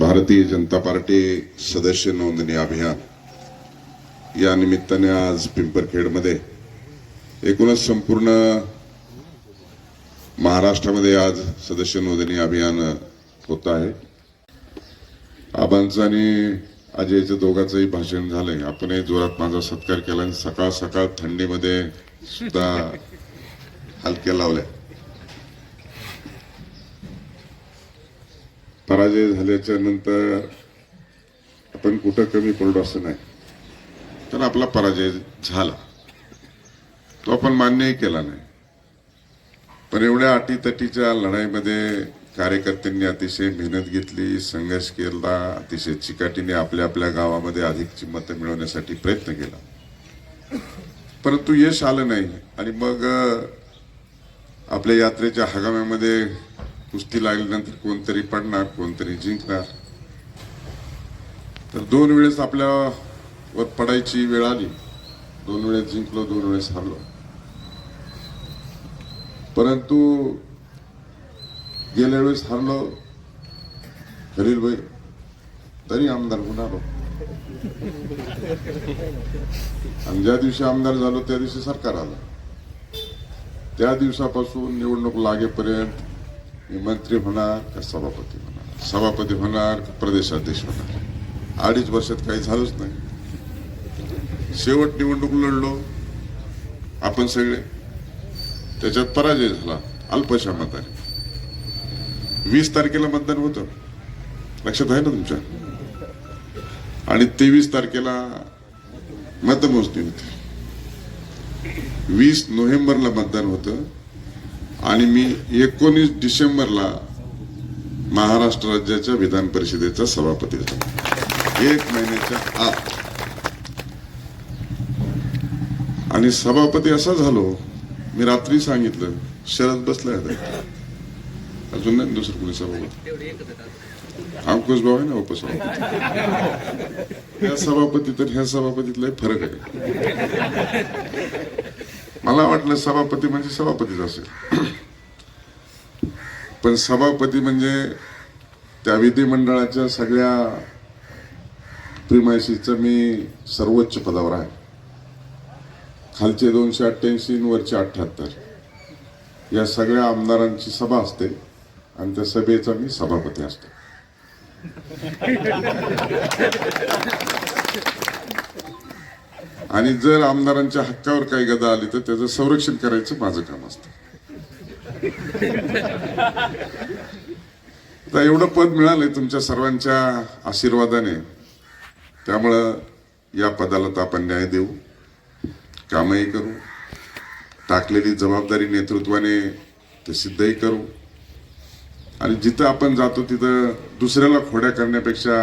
Bharatiya Janata party सदस्य नोंदणी अभियान. या निमित्ताने आज पिंपरखेडमध्ये एकूणच संपूर्ण महाराष्ट्रामध्ये आज सदस्य नोंदणी अभियान होत आहे. आबांचं आणि अजयचं दोघांचंही भाषण झालंय. आपणही जोरात माझा सत्कार केला आणि सकाळ सकाळ थंडीमध्ये सुद्धा हलक्या लावल्या. पराजय झाल्याच्यानंतर आपण कुठं कमी पडलो असं नाही. तर आपला पराजय झाला. तो आपण मान्यही केला नाही. पण एवढ्या अटीतटीच्या लढाईमध्ये कार्यकर्त्यांनी अतिशय मेहनत घेतली संघर्ष केला अतिशय चिकाटीने आपल्या आपल्या गावामध्ये अधिकची मतं मिळवण्यासाठी प्रयत्न केला. परंतु यश आलं नाही आणि मग आपल्या यात्रेच्या हगाम्यामध्ये कुस्ती लागल्यानंतर कोणतरी पडणार कोणतरी जिंकणार. तर दोन वेळेस आपल्यावर पडायची वेळ आली. दोन वेळेस जिंकलो दोन वेळेस हारलो. परंतु गेल्या वेळेस हरलो हरील भाई तरी आमदार होऊन आलो आणि ज्या दिवशी आमदार झालो त्या दिवशी सरकार आलं. त्या दिवसापासून निवडणूक लागेपर्यंत मी मंत्री होणार का सभापती होणार? सभापती होणार का प्रदेशाध्यक्ष होणार? अडीच वर्षात काही झालंच नाही. शेवट निवडणूक लढलो. आपण सगळे. त्याच्यात पराजय झाला. अल्पशा मताने वीस तारखेला मतदान होतं. लक्षात आहे ना तुमच्या? आणि तेवीस तारखेला मतमोजणी होती. वीस नोव्हेंबरला मतदान होतं. आणि मी एकोणीस डिसेंबरला महाराष्ट्र राज्याच्या विधान परिषदेचा सभापती झालो एक महिन्याच्या आत. आणि सभापती असा झालो मी रात्री सांगितलं शरद बसलाय आता. अजून नाही दुसरं कोणी सभापती अंकुश भाऊ आहे ना उपसभापती ह्या सभापती तर ह्या सभापतीतला फरक आहे. मला वाटलं सभापती म्हणजे सभापतीच असेल. पण सभापती म्हणजे त्या विधिमंडळाच्या सगळ्या प्रिमायसीचं मी सर्वोच्च पदावर आहे. खालचे दोनशे अठ्ठ्याऐंशी वरचे अठ्ठ्याहत्तर. या सगळ्या आमदारांची सभा असते आणि त्या सभेचा मी सभापती असतो. आणि जर आमदारांच्या हक्कावर काही गदा आली तर त्याचं संरक्षण करायचं माझं काम असतं. एवढं पद मिळालंय तुमच्या सर्वांच्या आशीर्वादाने. त्यामुळं या पदाला तर आपण न्याय देऊ कामही करू टाकलेली जबाबदारी नेतृत्वाने ते सिद्धही करू. आणि जिथं आपण जातो तिथं दुसऱ्याला खोड्या करण्यापेक्षा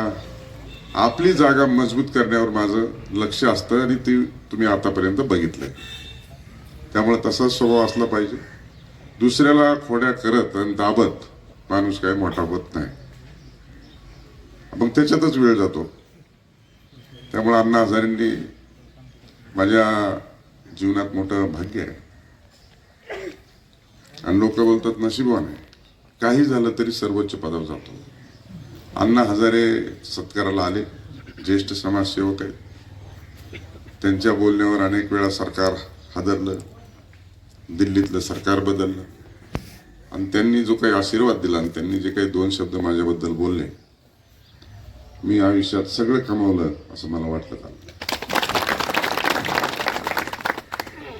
आपली जागा मजबूत करण्यावर माझं लक्ष असतं आणि ती तुम्ही आतापर्यंत बघितलंय. त्यामुळे तसाच स्वभाव असला पाहिजे. दुसऱ्याला खोड्या करत आणि दाबत माणूस काय मोठा होत नाही. मग त्याच्यातच वेळ जातो. त्यामुळे अण्णा हजारेंनी माझ्या जीवनात मोठं भाग्य आहे. आणि लोक बोलतात नशिबवान आहे. काही झालं तरी सर्वोच्च पदावर जातो. अण्णा हजारे सत्काराला आले. ज्येष्ठ समाजसेवक आहेत. त्यांच्या बोलण्यावर अनेक वेळा सरकार हादरलं. दिल्लीतलं सरकार बदललं. आणि त्यांनी जो काही आशीर्वाद दिला आणि त्यांनी जे काही दोन शब्द माझ्याबद्दल बोलले मी आयुष्यात सगळं कमावलं असं मला वाटलं काल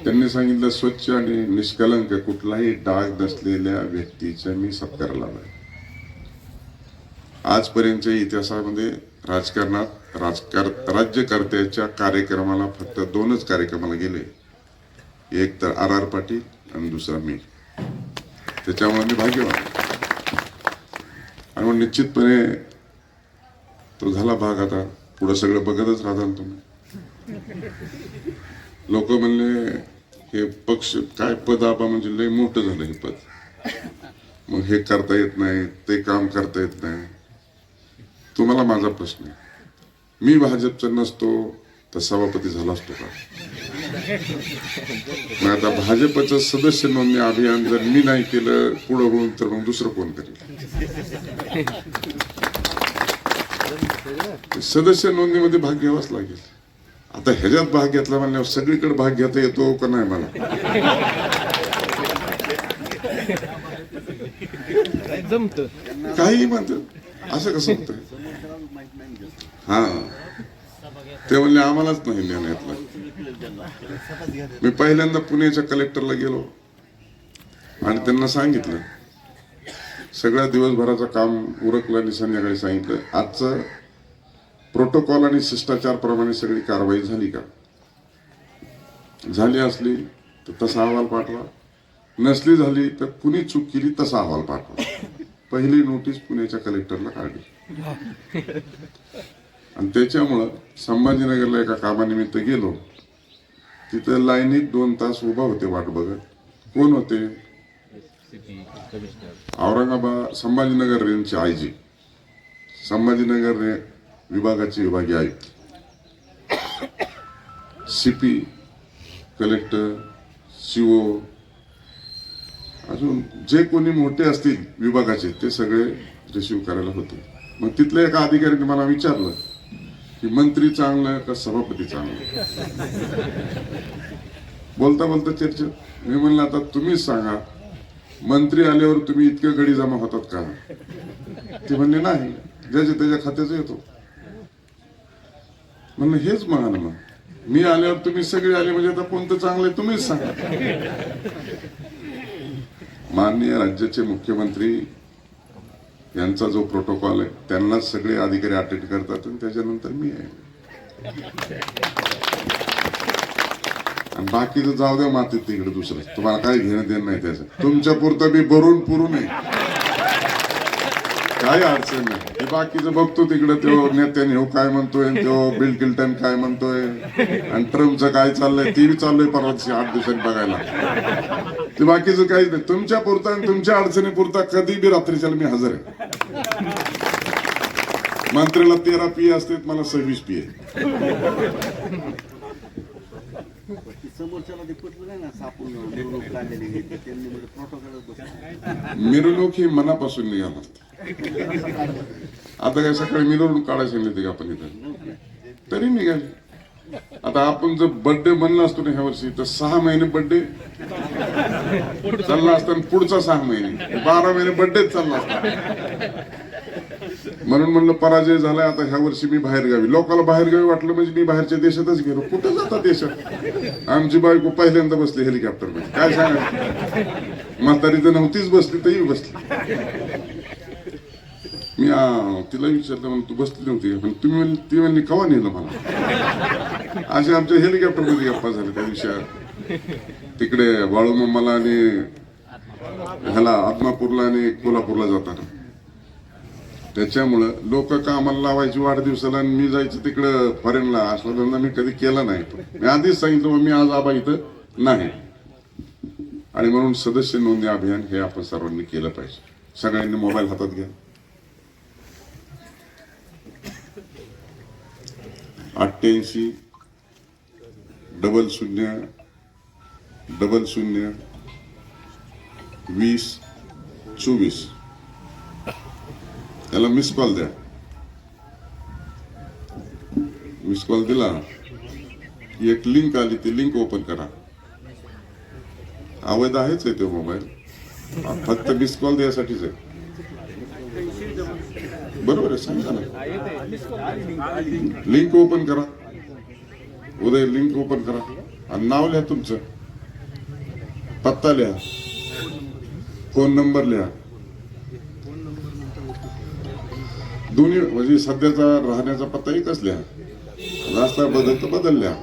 त्यांनी सांगितलं स्वच्छ आणि निष्कलंक कुठलाही डाग नसलेल्या व्यक्तीच्या मी सत्काराला आलोय. आजपर्यंतच्या इतिहासामध्ये राजकारणात राजकार राज्यकर्त्याच्या कार्यक्रमाला फक्त दोनच कार्यक्रमाला गेले. एक तर आर आर पाटील आणि दुसरा मी. त्याच्यामुळे मी भाग्यवान. आणि मग निश्चितपणे तो झाला भाग आता. पुढं सगळं बघतच राहता तुम्ही. लोक म्हणले हे पक्ष काय पद आपा म्हणजे लय मोठं झालं हे पद. मग हे करता येत नाही ते काम करता येत नाही. तुम्हाला माझा प्रश्न आहे. मी भाजपचा नसतो तर सभापती झाला असतो का? मग आता भाजपचं सदस्य नोंदणी अभियान जर मी नाही केलं पुढं होऊन तर मग दुसरं कोण करेल? सदस्य नोंदणीमध्ये भाग घ्यावाच लागेल. आता ह्याच्यात भाग घेतला म्हणल्यावर सगळीकडे भाग घेता येतो का नाही मला? जमत. काही म्हणतात असं कसं होतंय? हा. ते म्हणले आम्हालाच नाही ज्ञान मी पहिल्यांदा पुण्याच्या कलेक्टरला गेलो. आणि त्यांना सांगितलं सगळ्या दिवसभराचं काम उरकलं आणि संध्याकाळी सांगितलं आजचं प्रोटोकॉल आणि शिष्टाचार प्रमाणे सगळी कारवाई झाली का? झाली असली तर तसा अहवाल पाठवा. नसली झाली तर कुणी चूक केली तसा अहवाल पाठवा. पहिली नोटीस पुण्याच्या कलेक्टरला काढली. आणि त्याच्यामुळं संभाजीनगरला एका कामानिमित्त गेलो. तिथं लाईनीत दोन तास उभा होते वाट बघत. कोण होते? औरंगाबाद संभाजीनगर रेंजचे आय जी संभाजीनगर रे विभागाचे विभागीय आयुक्त. सीपी कलेक्टर सीओ अजून जे कोणी मोठे असतील विभागाचे ते सगळे रिसिव्ह करायला होते. मग तिथल्या एका अधिकाऱ्याने मला विचारलं की मंत्री चांगलं का सभापती चांगलं बोलता बोलता चर्चा. मी म्हणलं आता तुम्हीच सांगा मंत्री आल्यावर तुम्ही इतके गडी जमा होतात का? ते म्हणले नाही ज्याच्या त्याच्या खात्याचं येतो. म्हणलं हेच म्हणा ना मग. मी आल्यावर तुम्ही सगळे आले म्हणजे आता कोणतं चांगलं आहे तुम्हीच सांगा. माननीय राज्याचे मुख्यमंत्री यांचा जो प्रोटोकॉल आहे त्यांनाच सगळे अधिकारी अटेंड करतात आणि त्याच्यानंतर मी आहे. आणि बाकीचं जाऊ द्या मातीत तिकडे दुसरं. तुम्हाला काही घेणं देणं नाही त्याचं. तुमच्या पुरतं मी भरून पुरून आहे. काही अडचण नाही. हे बाकीचं बघतो तिकडे तो नेत्याने हो काय म्हणतोय त्यो तो बिल किल्टन काय म्हणतोय. आणि ट्रम्पचं काय चाललंय ती बी चाललोय आठ दिवसांनी बघायला. ते बाकीचं काहीच नाही. तुमच्या पुरता आणि तुमच्या अडचणी पुरता कधी बी रात्रीच्या मी हजर आहे. मंत्र्याला तेरा पी असतात मला सव्वीस पी ते नाही मिरवणूक म्हणजे. मिरवणूक ही मनापासून निघाला. आता काय सकाळी मिरवणूक काढायला सांगितली का आपण इथं? तरी निघाली. आता आपण जर बर्थडे बनला असतो ना ह्या वर्षी तर सहा महिने बर्थडे चालला असता पुढचा सहा महिने. बारा महिने बर्थडेच चालला असता. म्हणून म्हणलं पराजय झालाय आता ह्या वर्षी मी बाहेर गावी. लोकांना बाहेर गावी वाटलं म्हणजे मी बाहेरच्या देशातच गेलो. कुठं जाता देशात? आमची बायको पहिल्यांदा बसली हेलिकॉप्टरमध्ये. काय सांगा म्हातारी तर नव्हतीच बसली तरी बसली. मी तिला विचारलं म्हणून तू बसली नव्हती पण तुम्ही म्हणली ती म्हणली कवा नेलं मला? असे आमच्या हेलिकॉप्टरमध्ये गप्पा झाले त्या विषयात तिकडे बाळूमामाला आणि ह्याला आत्मापूरला आणि कोल्हापूरला जाताना. त्याच्यामुळं लोक कामाला लावायची वाढदिवसाला आणि मी जायचं तिकडं फॉरेनला असला धंदा मी कधी केला नाही. मी आधीच सांगितलं मी आज आबा इथं नाही. आणि म्हणून सदस्य नोंदणी अभियान हे आपण सर्वांनी केलं पाहिजे. सगळ्यांनी मोबाईल हातात घ्या. अठ्ठ्याऐंशी डबल शून्य डबल शून्य वीस चोवीस. त्याला मिस कॉल द्या. मिस कॉल दिला. की एक लिंक आली ती लिंक ओपन करा. अवैध आहेच आहे तो मोबाईल फक्त मिस कॉल द्यासाठीच आहे. बरोबर आहे सांगा ना. लिंक ओपन करा. उदय लिंक ओपन करा. आणि नाव लिहा तुमचं. पत्ता लिहा. फोन नंबर लिहा. दोन्ही म्हणजे सध्याचा राहण्याचा पत्ता एकच लिहा. रास्ता बदल तर बदल लिहा.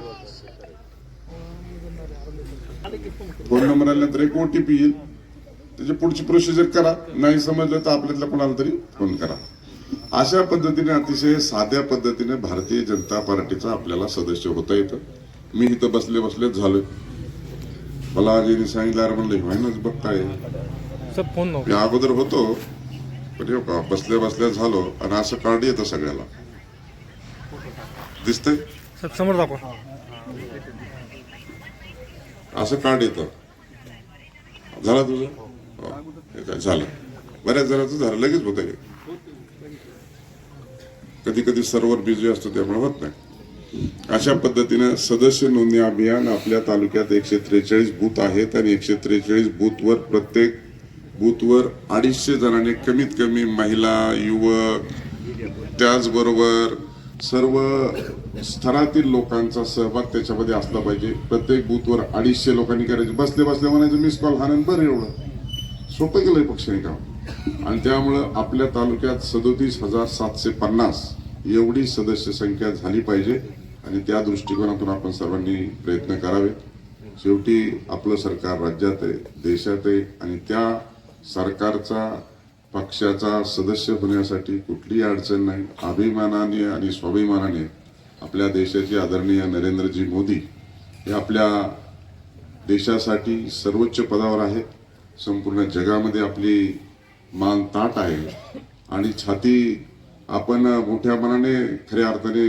फोन नंबर आल्यानंतर एक ओटीपी येईल. त्याची पुढची प्रोसिजर करा. नाही समजलं तर आपल्यातल्या कोणाला तरी फोन करा. अशा पद्धतीने अतिशय साध्या पद्धतीने भारतीय जनता पार्टीचा आपल्याला सदस्य होता येतं. मी इथं बसले बसलेच झालोय. मला आजीने सांगितलं अरे म्हणलं व्हायनाच बघताय. सब फोन नको मी अगोदर होतो पण येऊ का बसल्या बसल्या झालो आणि असं कार्ड येतं सगळ्याला. दिसतंय? सब समोर दाखवा. असं कार्ड येतं. झालं तुझं? हो, हे काय झालं? बऱ्याच जणांचं झालं लगेच होतं हे. कधी कधी सर्व्हर बिझी असतो त्यामुळे होत नाही. अशा पद्धतीनं सदस्य नोंदणी अभियान आपल्या तालुक्यात एकशे त्रेचाळीस बूथ आहेत आणि एकशे त्रेचाळीस बूथवर प्रत्येक बूथवर अडीचशे जणांनी कमीत कमी महिला युवक त्याचबरोबर सर्व स्तरातील लोकांचा सहभाग त्याच्यामध्ये असला पाहिजे. प्रत्येक बूथवर अडीचशे लोकांनी करायचे. बसले बसले म्हणायचं मिस कॉल हा बरं एवढं. सोपं केलंय पक्षाने काम. आणि त्यामुळं आपल्या तालुक्यात सदोतीस हजार सातशे पन्नास एवढी सदस्य संख्या झाली पाहिजे. आणि त्या दृष्टिकोनातून आपण सर्वांनी प्रयत्न करावे. शेवटी आपलं सरकार राज्यात आहे देशात आहे. आणि त्या सरकारचा पक्षाचा सदस्य होण्यासाठी कुठलीही अडचण नाही. अभिमानाने आणि स्वाभिमानाने आपल्या देशाचे आदरणीय नरेंद्रजी मोदी हे आपल्या देशासाठी सर्वोच्च पदावर आहेत. संपूर्ण जगामध्ये आपली मान ताट आहे. आणि छाती आपण मोठ्या मनाने खऱ्या अर्थाने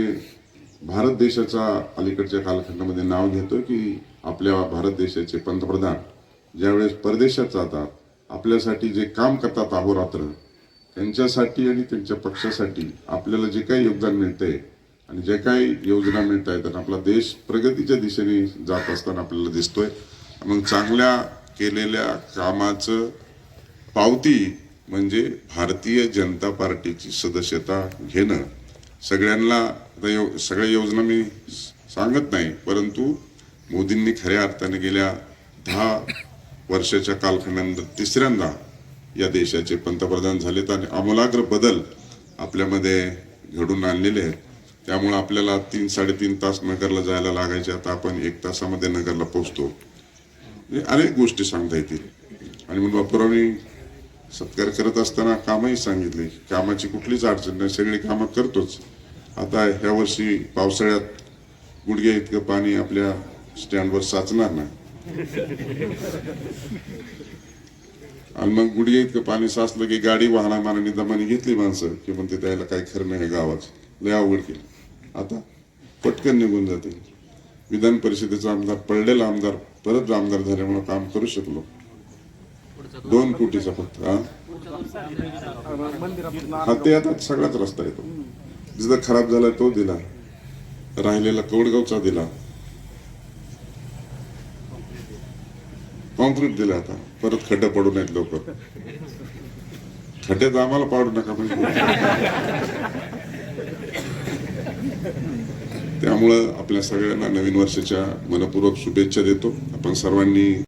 भारत देशाचा अलीकडच्या कालखंडामध्ये नाव घेतो की आपल्या भारत देशाचे पंतप्रधान ज्यावेळेस परदेशात जातात आपल्यासाठी जे काम करतात अहोरात्र त्यांच्यासाठी आणि त्यांच्या पक्षासाठी आपल्याला जे काही योगदान मिळतंय आणि जे काही योजना मिळत आहेत आणि आपला देश प्रगतीच्या दिशेने जात असताना आपल्याला दिसतोय. मग चांगल्या केलेल्या कामाचं पावती म्हणजे भारतीय जनता पार्टीची सदस्यता घेणं सगळ्यांना आता यो- सगळ्या योजना मी सांगत नाही परंतु मोदींनी खऱ्या अर्थाने गेल्या दहा वर्षाच्या कालखंडानंतर तिसऱ्यांदा या देशाचे पंतप्रधान झालेत आणि आमूलाग्र बदल आपल्यामध्ये घडून आणलेले आहेत. त्यामुळं आपल्याला तीन साडेतीन तास नगरला जायला लागायचे. आता आपण एक तासामध्ये नगरला पोहोचतो. अनेक गोष्टी सांगता येतील. आणि म्हणून बापूरावनी सत्कार करत असताना कामही सांगितले. कामाची कुठलीच अडचण नाही. सगळी कामं करतोच. आता ह्या वर्षी पावसाळ्यात गुडघ्या इतकं पाणी आपल्या स्टँडवर साचणार नाही. आणि मग गुडघ्या इतकं पाणी साचलं की गाडी वाहना मानाने दमाने घेतली माणसं की म्हणते त्याला काय खरं नाही गावाचं. लय अवघड केलं. आता पटकन निघून जाते. विधान परिषदेचा आमदार पडलेला आमदार परत आमदार झाल्यामुळे काम करू शकलो. दोन कोटीचा फक्त हा? हा ते आता सगळाच रस्ता येतो. जिथं खराब झाला तो दिला. राहिलेला कवडगावचा दिला. कॉन्क्रीट दिला आता. परत खड्डे पडू नयेत लवकर. खड्ड्यात आम्हाला पाडू नका म्हणजे. त्यामुळं आपल्या सगळ्यांना नवीन वर्षाच्या मनपूर्वक शुभेच्छा देतो. आपण सर्वांनी